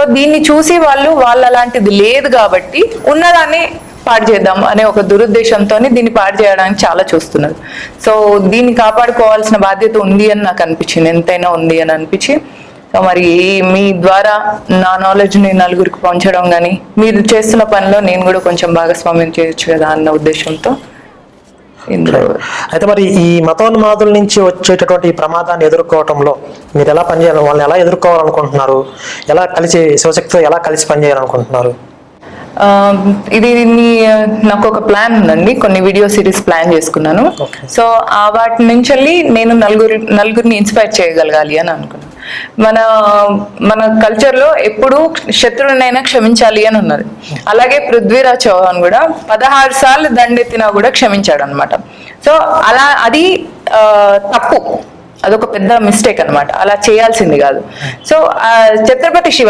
So దీన్ని చూసి వాళ్ళు వాళ్ళ అలాంటిది లేదు కాబట్టి ఉన్నదాన్ని పాడు చేద్దాం అనే ఒక దురుద్దేశంతో దీన్ని పాడు చేయడానికి చాలా చూస్తున్నారు. సో దీన్ని కాపాడుకోవాల్సిన బాధ్యత ఉంది అని నాకు అనిపించింది. ఎంతైనా ఉంది అని అనిపించి సో మరి మీ ద్వారా నా నాలెడ్జ్ని నలుగురికి పంచడం కానీ మీరు చేస్తున్న పనిలో నేను కూడా కొంచెం భాగస్వామ్యం చేయొచ్చు కదా అన్న ఉద్దేశంతో ఇందులో అయితే మరి ఈ మతోన్మాదుల నుంచి వచ్చేటటువంటి ప్రమాదాన్ని ఎదుర్కోవటంలో మీరు ఎలా పనిచేయాలి? వాళ్ళని ఎలా ఎదుర్కోవాలనుకుంటున్నారు? ఎలా కలిసి శివశక్తితో ఎలా కలిసి పనిచేయాలనుకుంటున్నారు? ఇది నాకు ఒక ప్లాన్ ఉందండి. కొన్ని వీడియో సిరీస్ ప్లాన్ చేసుకున్నాను. సో ఆ వాటి నుంచి వెళ్ళి నేను నలుగురి నలుగురిని ఇన్స్పైర్ చేయగలగాలి అని అనుకున్నాను మన మన కల్చర్లో ఎప్పుడు శత్రువునైనా క్షమించాలి అని ఉన్నది. అలాగే పృథ్వీరాజ్ చౌహాన్ కూడా పదహారు సార్లు దండెత్తినా కూడా క్షమించాడు అనమాట సో అలా అది ఆ, తప్పు. అదొక పెద్ద మిస్టేక్ అన్నమాట. అలా చేయాల్సింది కాదు. సో ఆ, ఛత్రపతి శివ